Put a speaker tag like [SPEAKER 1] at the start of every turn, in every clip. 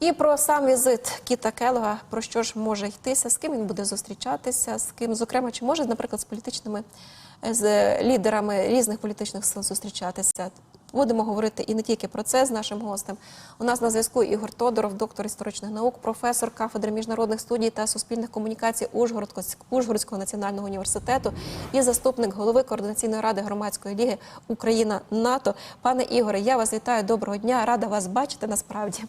[SPEAKER 1] І про сам візит Кіта Келога, про що ж може йтися, з ким він буде зустрічатися, з ким, зокрема, чи може, наприклад, з політичними е, з лідерами різних політичних сил зустрічатися. Будемо говорити і не тільки про це з нашим гостем. У нас на зв'язку Ігор Тодоров, доктор історичних наук, професор кафедри міжнародних студій та суспільних комунікацій Ужгородського, національного університету і заступник голови координаційної ради громадської ліги Україна НАТО. Пане Ігоре, я вас вітаю. Доброго дня. Рада вас бачити насправді.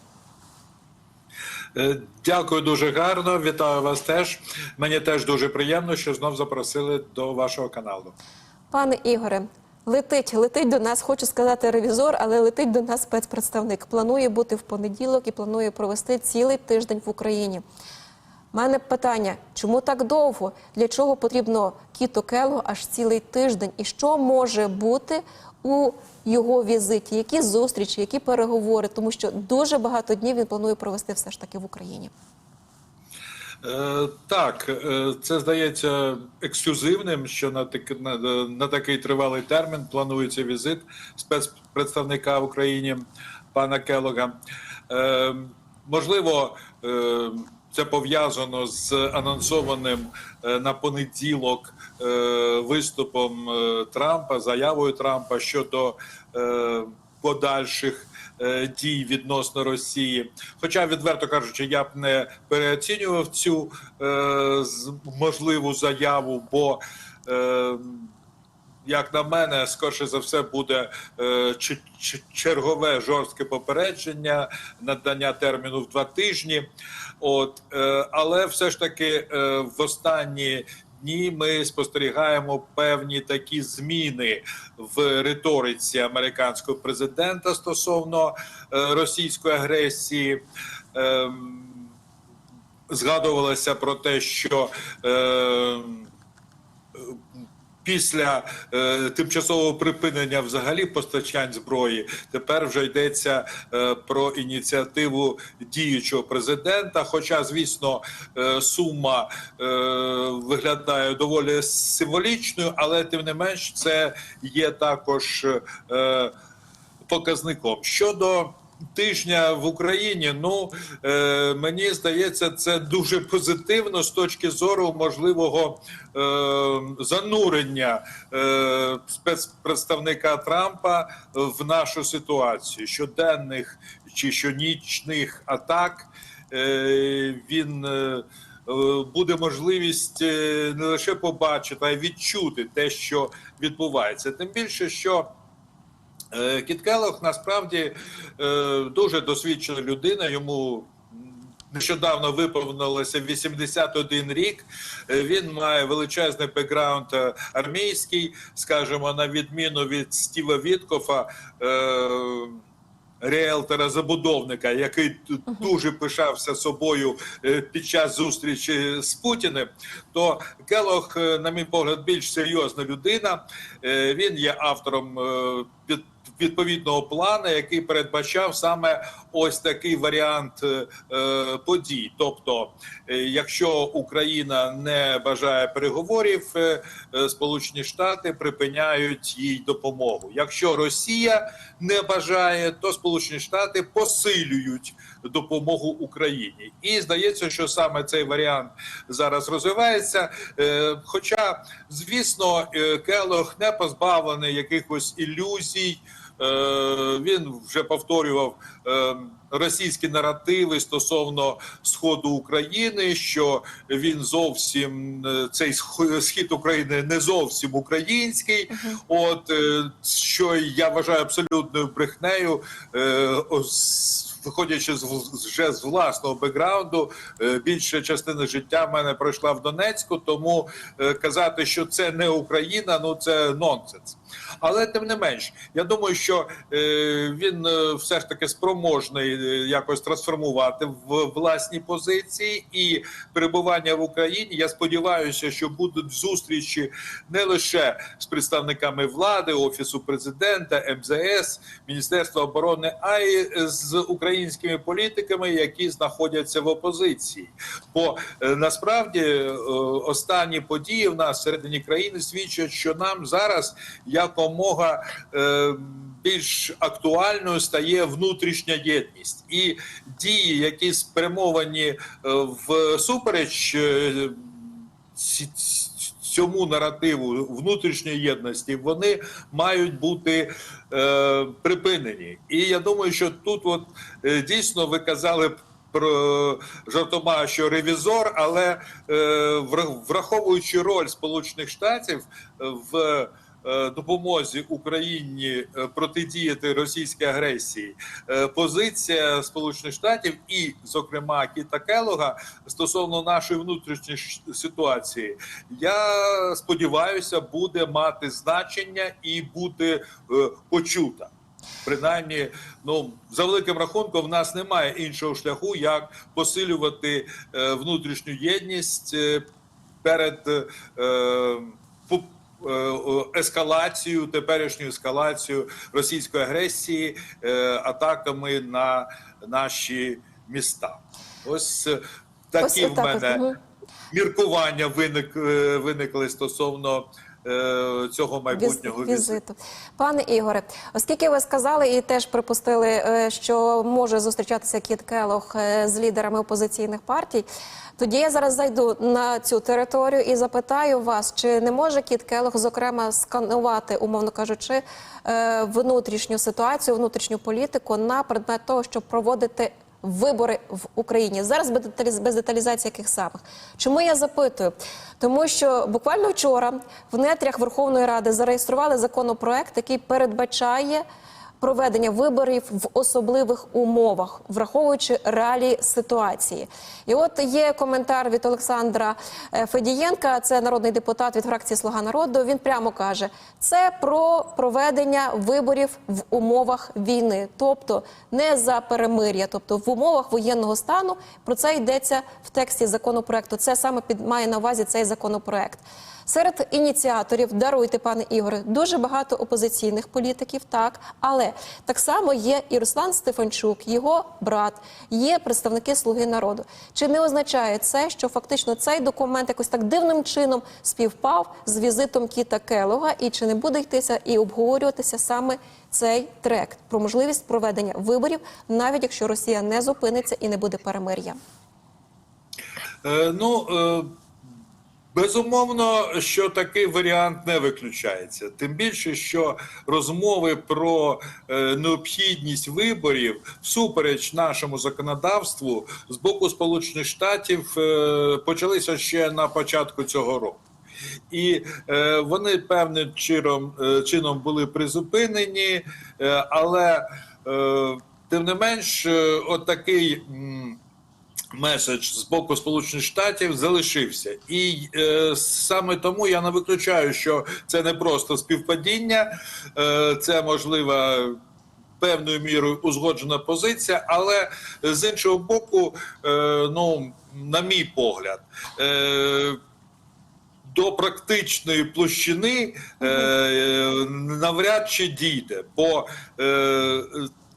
[SPEAKER 2] Е, Дякую дуже гарно. Вітаю вас теж. Мені теж дуже приємно, що знов запросили до вашого каналу.
[SPEAKER 1] Пане Ігоре, летить, летить до нас, хочу сказати ревізор, але летить до нас спецпредставник. Планує бути в понеділок і планує провести цілий тиждень в Україні. У мене питання: чому так довго? Для чого потрібно Кіто Келго аж цілий тиждень? І що може бути у його візиті? Які зустрічі, які переговори? Тому що дуже багато днів він планує провести все ж таки в Україні.
[SPEAKER 2] Е, Так, е, це здається ексклюзивним, що на, так, на, на такий тривалий термін планується візит спецпредставника в Україні пана Келога. Е, Можливо, е, це пов'язано з анонсованим е, на понеділок е, виступом е, Трампа, заявою Трампа щодо подальших дій відносно Росії. Хоча, відверто кажучи, я б не переоцінював цю можливу заяву, бо як на мене, скорше за все буде е, чергове жорстке попередження, надання терміну в два тижні. От, е, але все ж таки е, в останні дні ми спостерігаємо певні такі зміни в риториці американського президента стосовно російської агресії. Ем, Згадувалося про те, що після е, тимчасового припинення взагалі постачань зброї тепер вже йдеться е, про ініціативу діючого президента. Хоча, звісно, е, сума е, виглядає доволі символічною, але тим не менш це є також е, показником щодо. Тижня в Україні, ну е, мені здається, це дуже позитивно з точки зору можливого е, занурення е, спецпредставника Трампа в нашу ситуацію щоденних чи щонічних атак. Е, він е, буде можливість е, не лише побачити, а й відчути те, що відбувається. Тим більше, що Кіт Келлог насправді е, дуже досвідчена людина. Йому нещодавно виповнилося 81 рік. Е, Він має величезний бекграунд е, армійський, скажімо, на відміну від Стіва Віткофа. е, Реелтора забудовника, який дуже пишався собою е, під час зустрічі з Путіним, то Келох, е, на мій погляд, більш серйозна людина. Е, Він є автором е, від- відповідного плану, який передбачав саме ось такий варіант е, подій. Тобто, е, якщо Україна не бажає переговорів, е, Сполучені Штати припиняють їй допомогу. Якщо Росія не бажає, то Сполучені Штати посилюють допомогу Україні. І здається, що саме цей варіант зараз розвивається. Хоча, звісно, Келох не позбавлений якихось ілюзій. Е, Він вже повторював російські наративи стосовно сходу України, що він зовсім е, цей сх- схід України не зовсім український. От е, що я вважаю абсолютною брехнею. е, Виходячи з вже з власного бекграунду, е, більша частина життя в мене пройшла в Донецьку, тому е, казати, що це не Україна, ну це нонсенс. Але тим не менш, я думаю, що е, він е, все ж таки спроможний е, якось трансформувати в власні позиції і перебування в Україні. Я сподіваюся, що будуть зустрічі не лише з представниками влади, офісу президента, МЗС, Міністерства оборони, а й з українськими політиками, які знаходяться в опозиції. Бо е, насправді е, останні події в нас всередині країни свідчать, що нам зараз якомога більш актуальною стає внутрішня. Внутрішня єдність і дії, які спрямовані е, в супереч е, цьому наративу внутрішньої єдності, вони мають бути е, припинені. І я думаю, що тут, от е, дійсно, ви казали. Про жартома, що ревізор, але е, враховуючи роль Сполучених Штатів в допомозі Україні е, протидіяти російській агресії, е, позиція Сполучених Штатів і, зокрема, Кіта Келога стосовно нашої внутрішньої ситуації, я сподіваюся, буде мати значення і е, почута. Принаймні, ну за великим рахунком, в нас немає іншого шляху, як посилювати е, внутрішню єдність е, перед е, теперішню о, ескалацією, теперішньою ескалацією російської агресії, е, атаками на наші міста. Ось е, такі
[SPEAKER 1] Ось
[SPEAKER 2] в мене міркування виник, е, виникли стосовно е, цього
[SPEAKER 1] Віз-
[SPEAKER 2] майбутнього візиту.
[SPEAKER 1] Пане Ігоре, оскільки ви сказали і теж припустили, е, що може зустрічатися Кіт Келох е, з лідерами опозиційних партій, тоді я зараз зайду на цю територію і запитаю вас, чи не може Кіт Келох, зокрема, сканувати, умовно кажучи, е, внутрішню ситуацію, внутрішню політику на предмет того, щоб проводити. Вибори в Україні зараз без деталіз- без деталізації яких самих. Чому я запитую? Тому що буквально вчора в нетрях Верховної Ради зареєстрували законопроект, який передбачає проведення виборів в особливих умовах, враховуючи реалії ситуації. І от є коментар від Олександра е, Федієнка, це народний депутат від фракції Слуга народу. Він прямо каже: це про проведення виборів в умовах війни, тобто не за перемир'я, тобто в умовах воєнного стану. Про це йдеться в тексті законопроекту. Це саме під має на увазі цей законопроект. Серед ініціаторів даруйте, пане Ігоре, дуже багато опозиційних політиків, так але так само є і Руслан Стефанчук, його брат, є представники Слуги народу. Чи не означає це, що фактично цей документ якось так дивним чином співпав з візитом Кіта Келога, і чи не буде йтися і обговорюватися саме цей трек про можливість проведення виборів, навіть якщо Росія не зупиниться і не буде перемир'я?
[SPEAKER 2] Е, ну, е, безумовно, що такий варіант не виключається. Тим більше, що розмови про е, необхідність виборів всупереч нашому законодавству з боку Сполучених Штатів е, почалися ще на початку цього року. І е, вони певним чином, е, чином були призупинені, е, але е, тим не менш, отакий м, меседж з боку Сполучених Штатів залишився. І е, саме тому я не виключаю, що це не просто співпадіння, е, це можливо. Певною мірою узгоджена позиція, але з іншого боку, е, ну на мій погляд, е, до практичної площини е, навряд чи дійде. Бо, е,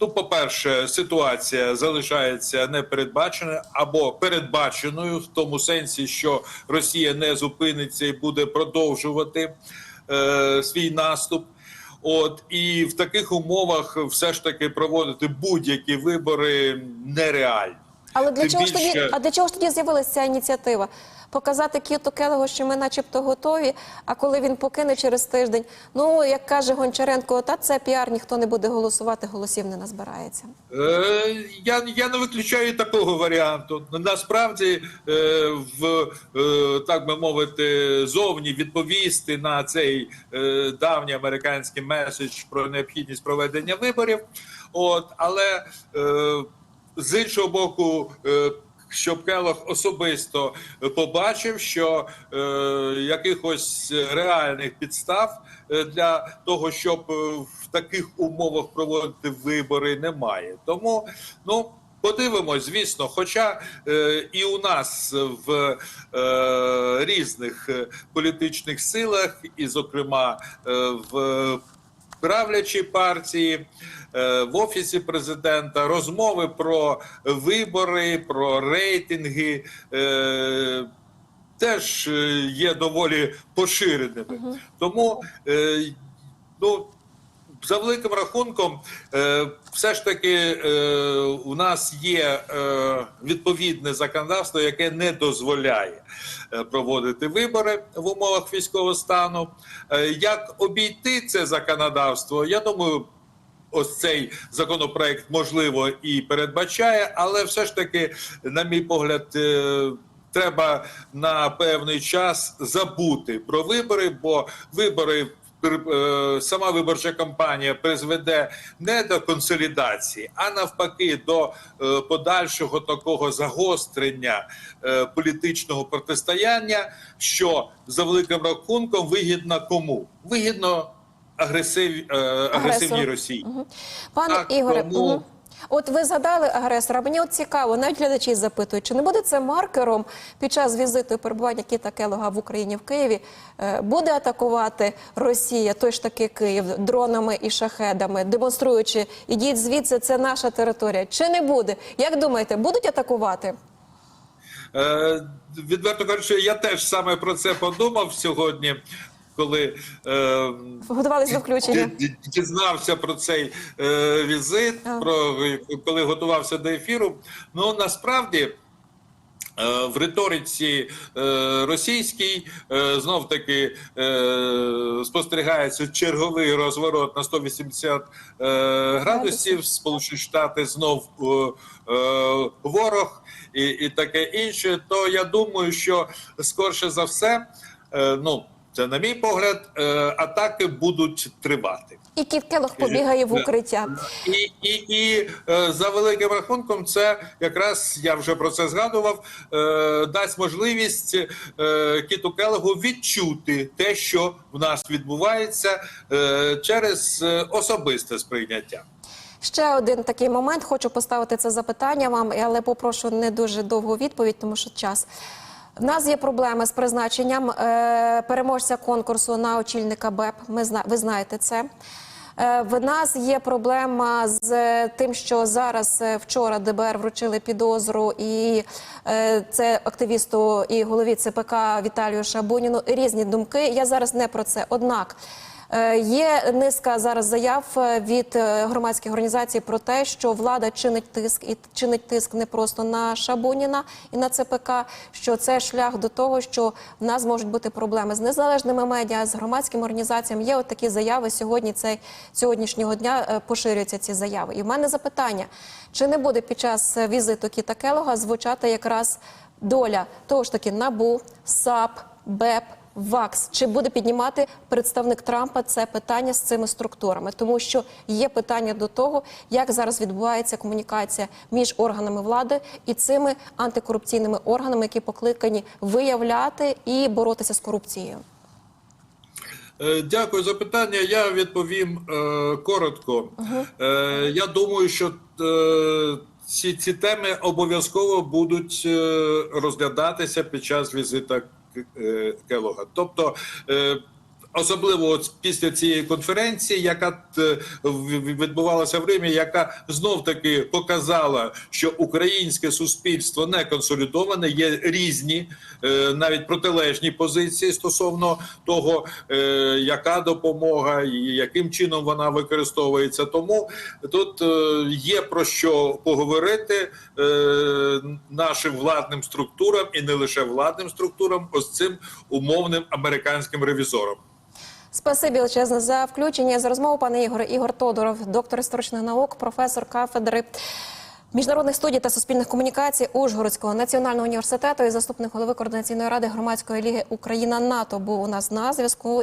[SPEAKER 2] ну, по-перше, ситуація залишається непередбаченою або передбаченою в тому сенсі, що Росія не зупиниться і буде продовжувати е, свій наступ. От і в таких умовах все ж таки проводити будь-які вибори нереально.
[SPEAKER 1] Але для
[SPEAKER 2] Тим
[SPEAKER 1] чого ж тоді, а для чого ж тоді з'явилася ця ініціатива? Показати Кіту Келегу, що ми начебто готові, а коли він покине через тиждень, ну як каже Гончаренко, та це піар, ніхто не буде голосувати, голосів не назбирається.
[SPEAKER 2] Е, я, я не виключаю такого варіанту. Насправді, е, в е, так би мовити, зовні відповісти на цей е, давній американський меседж про необхідність проведення виборів. От, але е, з іншого боку, е, щоб Келох особисто побачив, що е, якихось реальних підстав е, для того, щоб е, в таких умовах проводити вибори, немає. Тому ну. Подивимось, звісно. Хоча е, і у нас в е, різних е, політичних силах, і, зокрема, е, в правлячій партії, е, в офісі президента розмови про вибори, про рейтинги. Е, Теж е, є доволі поширеними, тому е, ну за великим рахунком, е, все ж таки е, у нас є е, відповідне законодавство, яке не дозволяє проводити вибори в умовах військового стану. Як обійти це законодавство? Я думаю. Ось цей законопроект можливо і передбачає, але все ж таки, на мій погляд, треба на певний час забути про вибори, бо вибори. Е, Сама виборча кампанія призведе не до консолідації, а навпаки, до е, подальшого такого загострення е, політичного протистояння, що за великим рахунком вигідно кому? Вигідно агресив, агресивній. Росії.
[SPEAKER 1] Пане
[SPEAKER 2] Так,
[SPEAKER 1] Ігоре,
[SPEAKER 2] тому-
[SPEAKER 1] мгм. От ви згадали агресора. Мені от цікаво, навіть глядачі запитують, чи не буде це маркером під час візиту і перебування Кіта Келога в Україні в Києві? е, Буде атакувати Росія, той ж таки Київ, дронами і шахедами, демонструючи, ідіть звідси, це наша територія. Чи не буде? Як думаєте, будуть атакувати?
[SPEAKER 2] Е, відверто кажучи, я теж саме про це подумав сьогодні, коли е,
[SPEAKER 1] Готувалися до включення?
[SPEAKER 2] ді- ді- дізнався про цей е, візит,
[SPEAKER 1] А.
[SPEAKER 2] про коли готувався до ефіру. Ну насправді. е, В риториці е, російській е, знов таки е, спостерігається черговий розворот на 180 е, градусів. Сполучені Штати знов е, е, ворог і, і таке інше. То я думаю, що скорше за все, е, ну це на мій погляд, е, атаки будуть тривати.
[SPEAKER 1] І Кіт Келог побігає в
[SPEAKER 2] Е,
[SPEAKER 1] укриття.
[SPEAKER 2] І, і, і е, за великим рахунком, це якраз я вже про це згадував. Дасть можливість Кіту Келегу відчути те, що в нас відбувається через особисте сприйняття.
[SPEAKER 1] Ще один такий момент. Хочу поставити це запитання вам, але попрошу не дуже довгу відповідь, тому що час. В нас є проблеми з призначенням е, переможця конкурсу на очільника БЕП. Ми зна, ви знаєте це. Е, в нас є проблема з е, тим, що зараз е, вчора ДБР вручили підозру, і е, це активісту і голові ЦПК Віталію Шабуніну. Різні думки. Я зараз не про це. Однак. Е, Є низка зараз заяв е, від е, громадських організацій про те, що влада чинить тиск і чинить тиск не просто на Шабуніна і на ЦПК, що це шлях до того, що в нас можуть бути проблеми з незалежними медіа, з громадськими організаціями. Є от такі заяви сьогодні. Цей сьогоднішнього дня поширюються ці заяви. І в мене запитання: чи не буде під час візиту Кіта Келога звучати якраз доля того ж таки НАБУ, САП, БЕП? ВАКС чи буде піднімати представник Трампа це питання з цими структурами, тому що є питання до того, як зараз відбувається комунікація між органами влади і цими антикорупційними органами, які покликані виявляти і боротися з корупцією.
[SPEAKER 2] Е, Дякую за питання. Я відповім е, коротко. Е, я думаю, що е, ці, ці теми обов'язково будуть е, розглядатися під час візита Келога. Тобто, е, Особливо от після цієї конференції, яка е, відбувалася в Римі, яка знов таки показала, що українське суспільство не консолідоване, є різні, е, навіть протилежні позиції стосовно того, е, яка допомога і яким чином вона використовується. Тому тут є про що поговорити нашим владним структурам і не лише владним структурам, ось цим умовним американським ревізорам.
[SPEAKER 1] Спасибі величезне за включення за розмову, пане Ігоре. Ігор Тодоров, доктор історичних наук, професор кафедри міжнародних студій та суспільних комунікацій Ужгородського національного університету і заступник голови координаційної ради громадської ліги Україна НАТО був у нас на зв'язку.